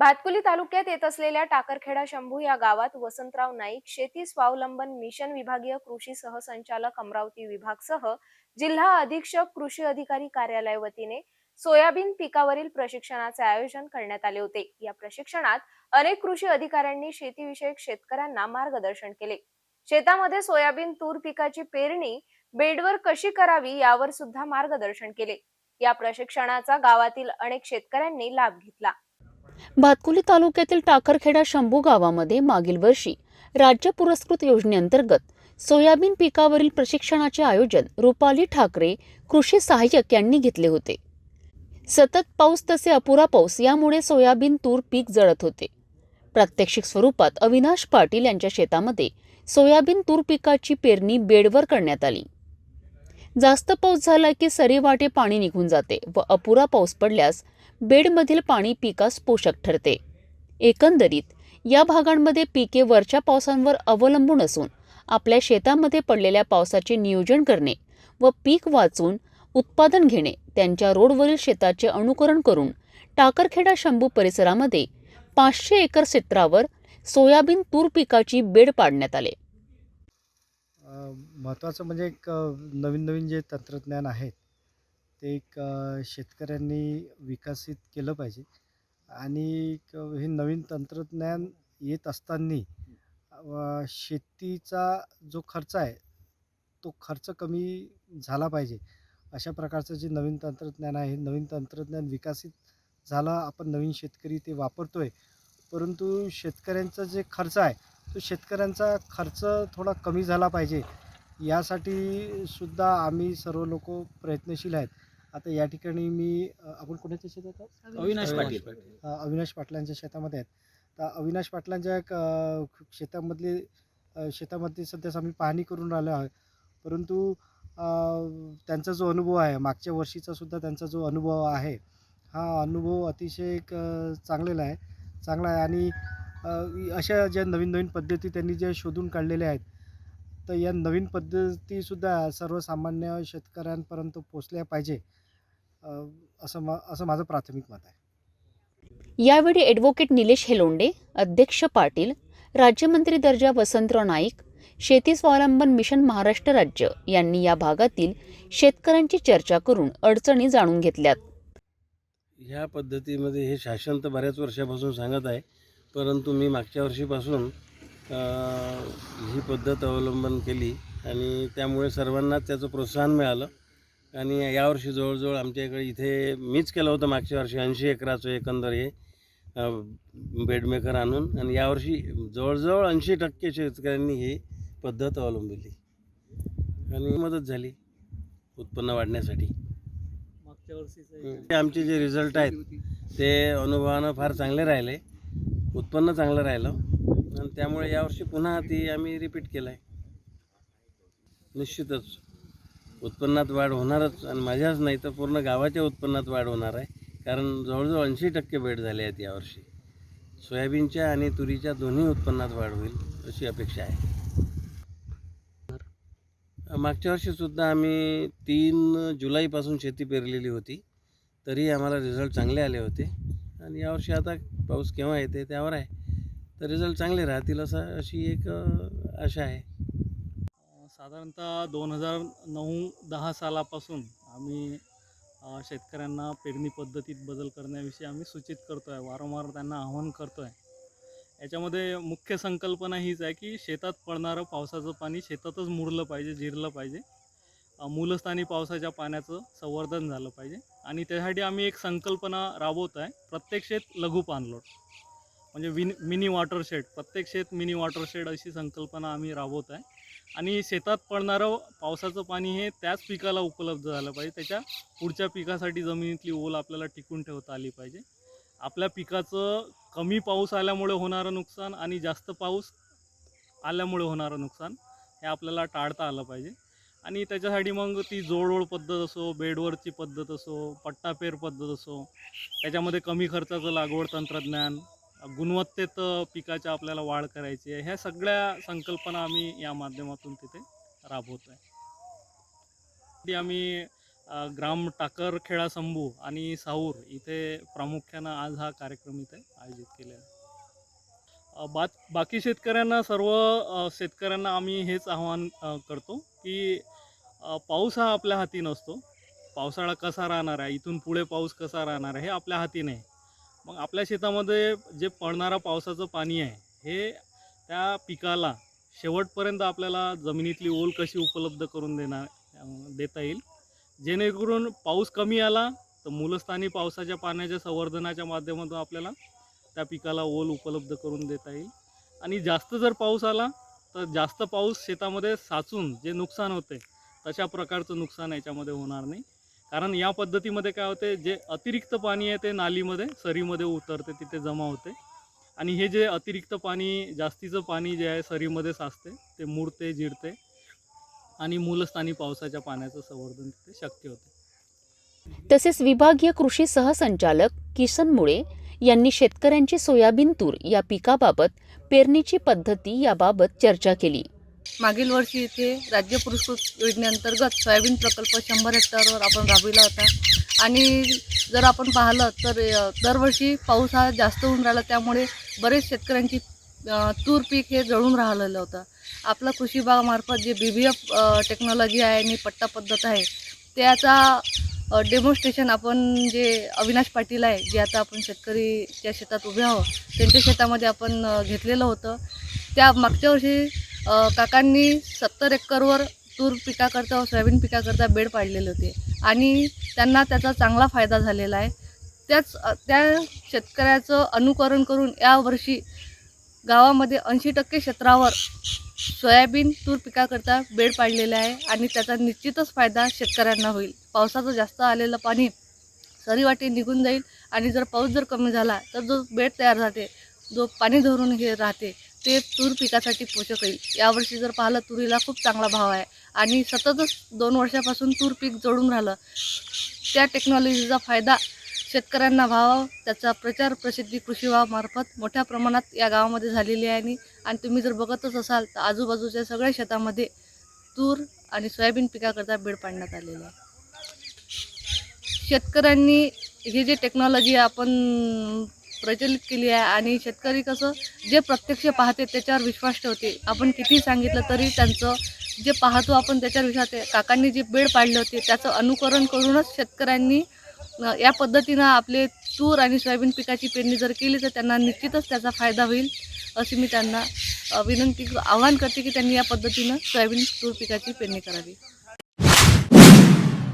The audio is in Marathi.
भातकुली तालुक्यात येत असलेल्या टाकरखेडा शंभू या गावात वसंतराव नाईक शेती स्वावलंबन मिशन विभागीय कृषी सहसंचालक अमरावती विभागसह जिल्हा अधीक्षक कृषी अधिकारी कार्यालय वतीने सोयाबीन पिकावरील प्रशिक्षणाचे आयोजन करण्यात आले होते. या प्रशिक्षणात अनेक कृषी अधिकाऱ्यांनी शेतीविषयक शेतकऱ्यांना मार्गदर्शन केले. शेतामध्ये सोयाबीन तूर पिकाची पेरणी बेडवर कशी करावी यावर सुद्धा मार्गदर्शन केले. या प्रशिक्षणाचा गावातील अनेक शेतकऱ्यांनी लाभ घेतला. भातकुली तालुक्यातील टाकरखेडा शंभू गावामध्ये मागील वर्षी राज्य पुरस्कृत योजनेअंतर्गत सोयाबीन पिकावरील प्रशिक्षणाचे आयोजन रुपाली ठाकरे कृषी सहाय्यक यांनी घेतले होते. सतत पाऊस तसे अपुरा पाऊस यामुळे सोयाबीन तूर पीक जळत होते. प्रात्यक्षिक स्वरूपात अविनाश पाटील यांच्या शेतामध्ये सोयाबीन तूर पिकाची पेरणी बेडवर करण्यात आली. जास्त पाऊस झाला की सरीवाटे पाणी निघून जाते व अपुरा पाऊस पडल्यास बेडमधील पाणी पिकास पोषक ठरते. एकंदरीत या भागांमध्ये पिके वरच्या पावसांवर अवलंबून असून आपल्या शेतामध्ये पडलेल्या पावसाचे नियोजन करणे व पीक वाचून उत्पादन घेणे त्यांच्या रोडवरील शेताचे अनुकरण करून टाकरखेडा शंभू परिसरामध्ये पाचशे एकर क्षेत्रावर सोयाबीन तूर पिकाची बेड पाडण्यात आले. महत्त्वाचं म्हणजे एक नवीन नवीन जे तंत्रज्ञान आहेत ते एक शेतकऱ्यांनी विकसित केलं पाहिजे. आणि हे नवीन तंत्रज्ञान येत असताना शेतीचा जो खर्च आहे तो खर्च कमी झाला पाहिजे. अशा प्रकारचं जे नवीन तंत्रज्ञान आहे हे नवीन तंत्रज्ञान विकसित झालं आपण नवीन शेतकरी ते वापरतो आहे परंतु शेतकऱ्यांचा जे खर्च आहे तो शेतकऱ्यांचा खर्च थोडा कमी झाला पाहिजे. यासाठी सुद्धा आम्ही सर्व लोक प्रयत्नशील आहेत. आता या ठिकाणी मी अ, आपण कोणाच्या शेतात आहोत? अविनाश पाटील. अ, अविनाश पाटलांच्या शेतामध्ये आहेत. तर अविनाश पाटलांच्या एक, शेतामधले अ, शेतामध्ये सध्याच आम्ही पाहणी करून राहिलो आहे परंतु अ, त्यांचा जो अनुभव आहे मागच्या वर्षीचा सुद्धा त्यांचा जो अनुभव आहे हा अनुभव अतिशय एक अ, चांगलेला आहे. चांगला आहे आणि अ, अशा ज्या नवीन नवीन पद्धती त्यांनी ज्या शोधून काढलेल्या आहेत तर या नवीन पद्धतीसुद्धा सर्वसामान्य शेतकऱ्यांपर्यंत पोचल्या पाहिजे. असं मा असं माझं प्राथमिक मत आहे. यावेळी ॲडव्होकेट निलेश हेलोंडे अध्यक्ष पाटील राज्यमंत्री दर्जा वसंतराव नाईक शेती स्वावलंबन मिशन महाराष्ट्र राज्य यांनी या भागातील शेतकऱ्यांची चर्चा करून अडचणी जाणून घेतल्यात. ह्या पद्धतीमध्ये हे शासन तर बऱ्याच वर्षापासून सांगत आहे परंतु मी मागच्या वर्षीपासून ही पद्धत अवलंबन केली आणि त्यामुळे सर्वांनाच त्याचं प्रोत्साहन मिळालं. आणि यावर्षी जवळजवळ आमच्या इकडे इथे मीच केलं होतं मागच्या वर्षी ऐंशी एकराचं एकंदर हे बेडमेकर आणून. आणि यावर्षी जवळजवळ ऐंशी टक्के शेतकऱ्यांनी ही पद्धत अवलंबिली. आणि मदत झाली उत्पन्न वाढण्यासाठी. मागच्या वर्षीचं ते आमचे जे रिझल्ट आहेत ते अनुभवानं फार चांगले राहिले. उत्पन्न चांगलं राहिलं. आणि त्यामुळे यावर्षी पुन्हा ती आम्ही रिपीट केलं आहे निश्चितच. उत्पन्नात वाढ होणारच आणि माझ्याच नाही तर पूर्ण गावाच्या उत्पन्नात वाढ होणार आहे. कारण जवळजवळ ऐंशी टक्के भेट झाले आहेत यावर्षी. सोयाबीनच्या आणि तुरीच्या दोन्ही उत्पन्नात वाढ होईल अशी अपेक्षा आहे. मागच्या वर्षीसुद्धा आम्ही तीन जुलैपासून शेती पेरलेली होती. तरी आम्हाला रिझल्ट चांगले आले होते. आणि यावर्षी आता पाऊस केव्हा येते त्यावर आहे. तर रिझल्ट चांगले राहतील असं अशी एक आशा आहे. साधारणतः दोन हजार नऊ दहा सालापासून आम्ही शेतकऱ्यांना पेरणी पद्धतीत बदल करण्याविषयी आम्ही सूचित करतो आहे वारंवार त्यांना आवाहन करतो आहे याच्यामध्ये मुख्य संकल्पना हीच आहे की शेतात पडणारं पावसाचं पाणी शेतातच मुरलं पाहिजे जिरलं पाहिजे. मूलस्थानी पावसाच्या पाण्याचं संवर्धन झालं पाहिजे. आणि त्यासाठी आम्ही एक संकल्पना राबवत आहे प्रत्येक शेत लघु पाणलोट. म्हणजे विन मिनी वॉटर शेड प्रत्येक शेत मिनी वॉटर शेड अशी संकल्पना आम्ही राबवत आहे. आणि शेतात पडणारं पावसाचं पाणी हे त्याच पिकाला उपलब्ध झालं पाहिजे. त्याच्या पुढच्या पिकासाठी जमिनीतली ओल आपल्याला टिकून ठेवता आली पाहिजे. आपल्या पिकाचं कमी पाऊस आल्यामुळे होणारं नुकसान आणि जास्त पाऊस आल्यामुळे होणारं नुकसान हे आपल्याला टाळता आलं पाहिजे. आणि त्याच्यासाठी मग ती जोडओळ पद्धत असो बेडवरची पद्धत असो पट्टापेर पद्धत असो त्याच्यामध्ये कमी खर्चाचं लागवड तंत्रज्ञान गुणवत्तेत पिकाच्या आपल्याला वाढ करायची आहे ह्या सगळ्या संकल्पना आम्ही या माध्यमातून तिथे राबवतो आहे ती आम्ही ग्राम टाकर खेळा संभू आणि साऊर इथे प्रामुख्यानं आज हा कार्यक्रम इथे आयोजित केलेला आहे. बा बाकी शेतकऱ्यांना सर्व शेतकऱ्यांना आम्ही हेच आवाहन करतो की पाऊस हा आपल्या हाती नसतो. पावसाळा कसा राहणार आहे? इथून पुढे पाऊस कसा राहणार आहे? हे आपल्या हाती नाही. मग आपल्या शेतामध्ये जे पडणारा पावसाचं पाणी आहे हे त्या पिकाला शेवटपर्यंत आपल्याला जमिनीतली ओल कशी उपलब्ध करून देणार देता येईल? जेणेकरून पाऊस कमी आला तर मूलस्थानी पावसाच्या पाण्याच्या संवर्धनाच्या माध्यमातून आपल्याला त्या पिकाला ओल उपलब्ध करून देता येईल. आणि जास्त जर पाऊस आला तर जास्त पाऊस शेतामध्ये साचून जे नुकसान होते तशा प्रकारचं नुकसान याच्यामध्ये होणार नाही. कारण या पद्धतीमध्ये काय होते जे अतिरिक्त पाणी आहे ते नालीमध्ये सरीमध्ये उतरते तिथे जमा होते. आणि हे जे अतिरिक्त पाणी जास्तीचं पाणी जे आहे सरीमध्ये साचते ते मुरते जिरते. आणि मूलस्थानी पावसाच्या पाण्याचं संवर्धन तिथे शक्य होते. तसेच विभागीय कृषी सहसंचालक किसन मुळे यांनी शेतकऱ्यांची सोयाबीन तूर या पिकाबाबत पेरणीची पद्धती याबाबत चर्चा केली. मागील वर्षी इथे राज्य पुरस्कृत योजनेअंतर्गत सोयाबीन प्रकल्प शंभर हेक्टरवर आपण राबविला होता. आणि जर आपण पाहिलं तर दरवर्षी पाऊस हा जास्त होऊन राहिला. त्यामुळे बरेच शेतकऱ्यांची तूर पीक हे जळून राहिलेलं होतं. आपलं कृषी विभागामार्फत जे बी बी एफ टेक्नॉलॉजी आहे आणि पट्टा पद्धत आहे त्याचा डेमॉन्स्ट्रेशन आपण जे अविनाश पाटील आहे जे आता आपण शेतकरीच्या शेतात उभे आहोत त्यांच्या शेतामध्ये आपण घेतलेलं होतं. त्या मागच्या वर्षी काकांनी सत्तर एकरवर तूर पिकाकरता व सोयाबीन पिकाकरता बेड पाडलेले होते. आणि त्यांना त्याचा चांगला फायदा झालेला आहे. त्याच त्या शेतकऱ्याचं अनुकरण करून यावर्षी गावामध्ये ऐंशी टक्के क्षेत्रावर सोयाबीन तूर पिकाकरता बेड पाडलेले आहे आणि त्याचा निश्चितच फायदा शेतकऱ्यांना होईल. पावसाचं जास्त आलेलं पाणी सरीवाटी निघून जाईल आणि जर पाऊस जर कमी झाला तर जो बेड तयार राहते जो पाणी धरून हे राहते ते तूर पिकासाठी पोषक होईल यावर्षी जर पाहिलं तुरीला खूप चांगला भाव आहे. आणि सततच दोन वर्षापासून तूर पीक जळून राहिलं. त्या टेक्नॉलॉजीचा फायदा शेतकऱ्यांना व्हावा. त्याचा प्रचार प्रसिद्धी कृषी विभागामार्फत मोठ्या प्रमाणात या गावामध्ये झालेली आहे आणि आणि तुम्ही जर बघतच असाल तर आजूबाजूच्या सगळ्या शेतामध्ये तूर आणि सोयाबीन पिकाकरता बेड पाडण्यात आलेलं आहे. शेतकऱ्यांनी ही जी टेक्नॉलॉजी आपण प्रचलित केली आहे आणि शेतकरी कसं जे प्रत्यक्ष पाहते त्याच्यावर विश्वास ठेवते. आपण किती सांगितलं तरी त्यांचं जे पाहतो आपण त्याच्यावर विश्वास ठेव- काकांनी जे बेड पाडले होते त्याचं अनुकरण करूनच शेतकऱ्यांनी या पद्धतीनं आपले तूर आणि सोयाबीन पिकाची पेरणी जर केली तर त्यांना निश्चितच त्याचा फायदा होईल अशी मी त्यांना विनंती आवाहन करते की त्यांनी या पद्धतीनं सोयाबीन तूर पिकाची पेरणी करावी.